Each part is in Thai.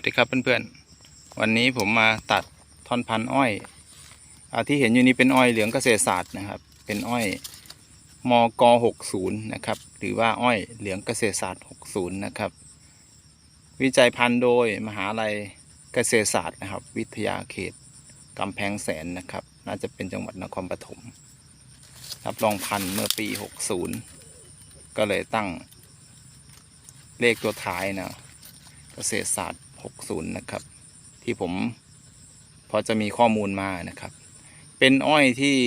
วัสดีครับเพื่อนๆ วันนี้ผมมาตัดท่อนพันอ้อยอที่เห็นอยู่นี้เป็นอ้อยเหลืองเกษตรศาสตร์นะครับ เป็นอ้อยมก60นะครับ หรือว่าอ้อยเหลืองเกษตรศาสตร์ 60 นะครับ วิจัยพันธุ์โดยมหาลัยเกษตรศาสตร์นะครับ วิทยาเขตกำแพงแสนนะครับ น่าจะเป็นจังหวัดนครปฐม รับรองพันธุ์เมื่อปี 60 ก็เลยตั้งเลขตัวท้ายนะเกษตรศาสตร์ 60 นะครับ ที่ผมพอจะมีข้อมูลมานะครับ เป็นอ้อยที่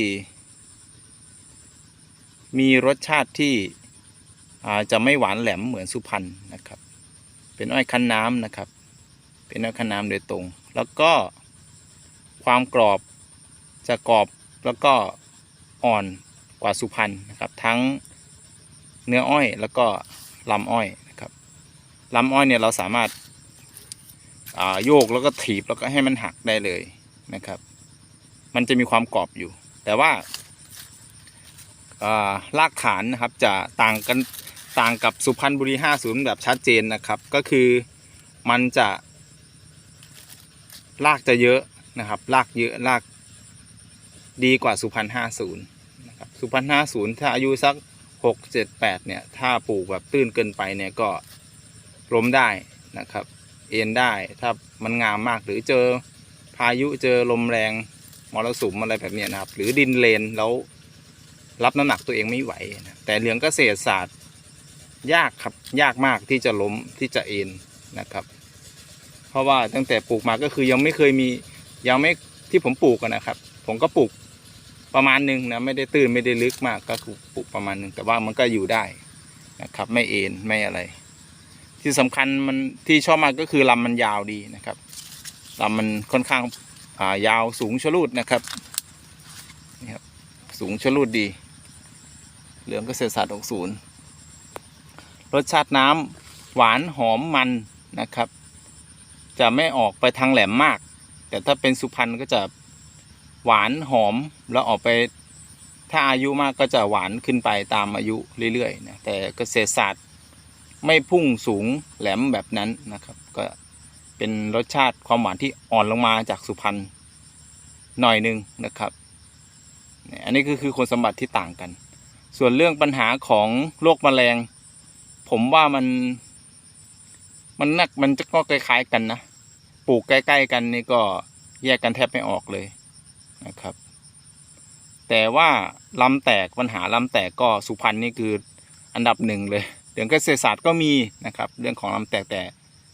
มีรสชาติที่อาจะไม่หวานแหลมเหมือนสุพรรณนะครับ เป็นอ้อยคั้นน้ำนะครับ เป็นอ้อยคั้นน้ำโดยตรง แล้วก็ความกรอบจะกรอบแล้วก็อ่อนกว่าสุพรรณนะครับ ทั้งเนื้ออ้อยแล้วก็ลำอ้อยนะครับลำอ้อยเนี่ยเราสามารถ โยกแล้วก็ถีบแล้วก็ให้มันหักได้เลยนะครับ มันจะมีความกรอบอยู่ แต่ว่าอ่ากฐานนะครับจะต่างกันต่างกับสุพรรณบุรี 50 แบบชัดเจนนะครับ ก็คือมันจะรากจะเยอะนะครับรากเยอะรากดีกว่าสุพรรณ50นะครับสุพรรณ50 ถ้าอายุสัก 6 7 8 เนี่ย ถ้าปลูกแบบตื้นเกินไปเนี่ยก็ล้มได้นะครับ เอ็นได้ ถ้ามันงามมากหรือเจอพายุเจอลมแรงมรสุมอะไรแบบนี้นะครับ หรือดินเลนแล้วรับน้ำหนักตัวเองไม่ไหวนะแต่เหลืองเกษตรศาสตร์ ยากครับยากมากที่จะล้มที่จะเอ็นนะครับ เพราะว่าตั้งแต่ปลูกมาก็คือยังไม่เคยมียังไม่ที่ผมปลูกนะครับ ผมก็ปลูกประมาณหนึ่งนะไม่ได้ตื้นไม่ได้ลึกมากก็ปลูกประมาณหนึ่งแต่ว่ามันก็อยู่ได้นะครับ ไม่เอ็นไม่อะไร ที่สำคัญมันที่ชอบมากก็คือลำมันยาวดีนะครับลำมันค่อนข้างายาวสูงชลูดนะครับนี่ครับสูงชลูดดี เหลืองเกษตรศาสตร์ 60 รสชาติน้ำหวานหอมมันนะครับ จะไม่ออกไปทางแหลมมาก แต่ถ้าเป็นสุพรรณก็จะหวานหอมแล้วออกไปถ้าอายุมากก็จะหวานขึ้นไปตามอายุเรื่อยๆนะแต่เกษตรศาสตร์ ไม่พุ่งสูงแหลมแบบนั้นนะครับ ก็เป็นรสชาติความหวานที่อ่อนลงมาจากสุพรรณหน่อยหนึงนะครับ อันนี้ก็คือคุณสมบัติที่ต่างกัน ส่วนเรื่องปัญหาของโรคแมลง ผมว่ามัน มันนักมันจะก็คล้ายๆกันนะปลูกใกล้ ๆ กันนี่ก็แยกกันแทบไม่ออกเลยนะครับ แต่ว่าลำแตกปัญหาลำแตกก็สุพรรณนี่คืออันดับหนึ่งเลย เรื่องเกษตรศาสตร์ก็มีนะครับ เรื่องของลำแตกแต่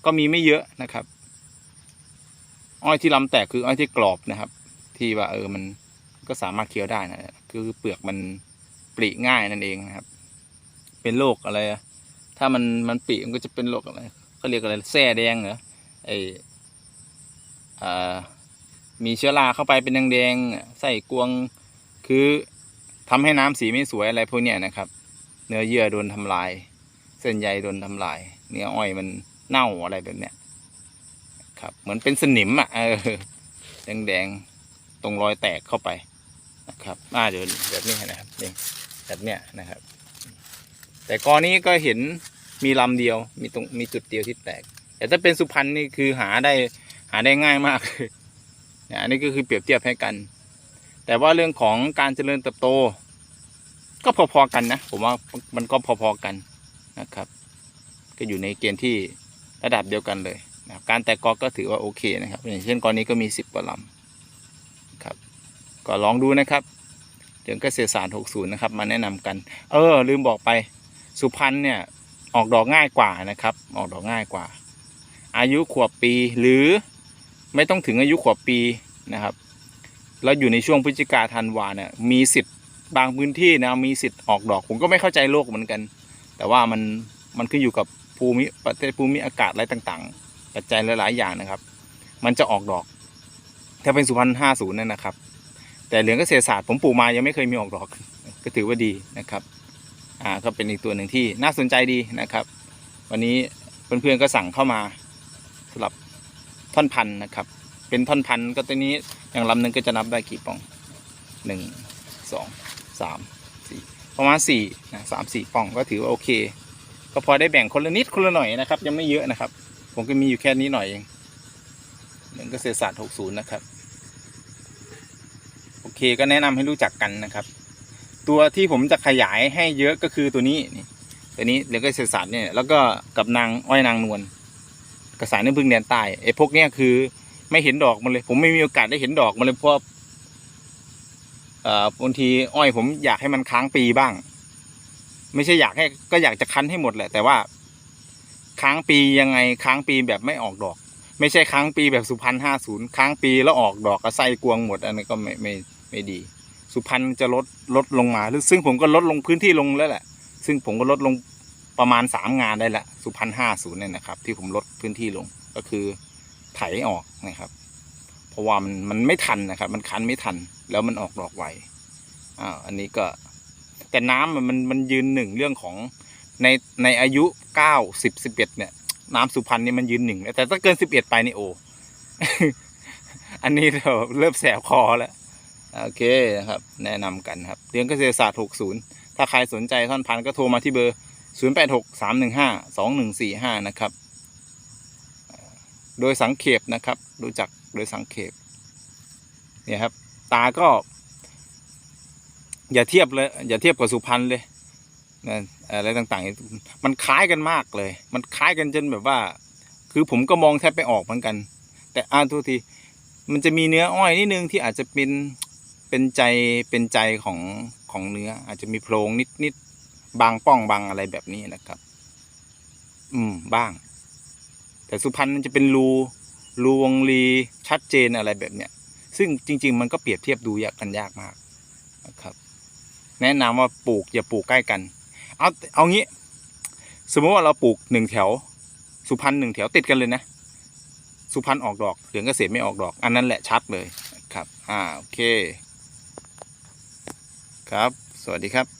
ก็มีไม่เยอะนะครับ อ้อยที่ลำแตกคืออ้อยที่กรอบนะครับ ที่ว่าเออมันก็สามารถเคี้ยวได้นะคือเปลือกมันปริง่ายนั่นเองนะครับ เป็นโรคอะไรถ้ามันมันปริมันก็จะเป็นโรคอะไรเขาเรียกอะไรแส้แดงเหรอไออ่ามีเชื้อราเข้าไปเป็นแดงๆใส่กวง คือทำให้น้ำสีไม่สวยอะไรพวกเนี้ยนะครับ เนื้อเยื่อโดนทำลาย เส้นใยโดนทำลาย เนื้ออ้อยมันเน่าอะไรแบบเนี้ยครับ เหมือนเป็นสนิมอะเออแดงๆตรงรอยแตกเข้าไปนะครับอ่าเดี๋ยวแบบนี้นะครับนี่แบบเนี้ยนะครับ แต่กอนี้ก็เห็นมีลำเดียวมีตรงมีจุดเดียวที่แตก แต่ถ้าเป็นสุพรรณนี่คือหาได้หาได้ง่ายมากเนี่ยอันนี้ก็คือเปรียบเทียบให้กัน แต่ว่าเรื่องของการเจริญเติบโต ก็พอๆกันนะ ผมว่ามันก็พอๆกัน นะครับ ก็อยู่ในเกณฑ์ที่ระดับเดียวกันเลยนะครับการแตกกอก็ถือว่าโอเคนะครับ อย่างเช่นกรณีก็มีสิบกว่าลำครับ ก็ลองดูนะครับเดี๋ยวเกษตรศาสตร์60 นะครับ มาแนะนำกัน เออ ลืมบอกไปสุพรรณเนี่ยออกดอกง่ายกว่านะครับ ออกดอกง่ายกว่า อายุขวบปีหรือไม่ต้องถึงอายุขวบปีนะครับ แล้วอยู่ในช่วงพฤศจิกาธันวาเนี่ยมีสิทธิ์บางพื้นที่นะมีสิทธิ์ออกดอก ผมก็ไม่เข้าใจโลกเหมือนกัน แต่ว่ามันมันขึ้นอยู่กับภูมิประเทศภูมิอากาศอะไรต่างๆ ปัจจัยหลายๆอย่างนะครับ มันจะออกดอก ถ้าเป็นสุพรรณห้าศูนย์นั่นนะครับ แต่เหลืองเกษตรศาสตร์ผมปลูกมายังไม่เคยมีออกดอก ก็ถือว่าดีนะครับ อ่าก็เป็นอีกตัวหนึ่งที่น่าสนใจดีนะครับ วันนี้เพื่อนๆก็สั่งเข้ามาสำหรับท่อนพันนะครับ เป็นท่อนพันก็ตัวนี้อย่างลำหนึ่งก็จะนับได้กี่ปองหนึ่งสองสาม ประมาณสี่นะสามสี่ปองก็ถือว่าโอเค ก็พอได้แบ่งคนละนิดคนละหน่อยนะครับ ยังไม่เยอะนะครับ ผมก็มีอยู่แค่นี้หน่อยเองเหมือนเกษตรศาสตร์60นะครับ โอเคก็แนะนำให้รู้จักกันนะครับ ตัวที่ผมจะขยายให้เยอะก็คือตัวนี้นี่ตัวนี้เหลืองเกษตรศาสตร์เนี่ยแล้วก็กับนางอ้อยนางนวลกระสายน้ำพึ่งแดนใต้ไอ้พวกเนี้ยคือไม่เห็นดอกมันเลย ผมไม่มีโอกาสได้เห็นดอกมันเลยเพราะ บางทีอ้อยผมอยากให้มันค้างปีบ้าง ไม่ใช่อยากให้ก็อยากจะคั้นให้หมดแหละ แต่ว่า ค้างปียังไงค้างปีแบบไม่ออกดอก ไม่ใช่ค้างปีแบบสุพรรณห้าศูนย์ค้างปีแล้วออกดอกกระไส้กวงหมด อันนี้ก็ไม่ไม่ไม่ดี สุพรรณจะลดลดลงมาซึ่งผมก็ลดลงพื้นที่ลงแล้วแหละ ซึ่งผมก็ลดลงประมาณสามงานได้ละสุพรรณห้าศูนย์เนี่ยนะครับ ที่ผมลดพื้นที่ลงก็คือไถออกนะครับ ราะว่ามันมันไม่ทันนะครับ มันคันไม่ทัน แล้วมันออกดอกไวอ้าวอันนี้ก็ แต่น้ำมันมันมันยืนหนึ่งเรื่องของในในอายุเก้าสิบสิบเอ็ดเนี่ย น้ำสุพรรณนี่มันยืนหนึ่งแต่ถ้าเกินสิบเอ็ดไปนี่โออันนี้เราเริ่มแสบคอแล้วโอเคนะครับ แนะนำกันครับเรียนเกษตรศาสตร์60ถ้าใครสนใจท่อนพันก็โทรมาที่เบอร์086 315 2145นะครับเอ่อโดยสังเขปนะครับ รู้จัก โดยสังเขปเนี่ยครับ ตาก็ อย่าเทียบเลย อย่าเทียบกับสุพรรณเลยนะอะไรต่างๆ มันคล้ายกันมากเลย มันคล้ายกันจนแบบว่า คือผมก็มองแทบไม่ออกเหมือนกัน แต่อ่านทุกที มันจะมีเนื้ออ้อยนิดนึงที่อาจจะเป็นเป็นใจเป็นใจของของเนื้อ อาจจะมีโพรงนิดนิดบางป้องบางอะไรแบบนี้นะครับ อืมบ้าง แต่สุพรรณมันจะเป็นรู รูวงรีชัดเจนอะไรแบบเนี้ยซึ่งจริง ๆ มันก็เปรียบเทียบดูยากกันยากมากนะครับ แนะนำว่าปลูกอย่าปลูกใกล้กันเอาเอางี้ สมมติว่าเราปลูกหนึ่งแถว สุพรรณหนึ่งแถวติดกันเลยนะ สุพรรณออกดอกเหลืองเกษตรไม่ออกดอก อันนั้นแหละชัดเลยครับ อ่าโอเค ครับ สวัสดีครับ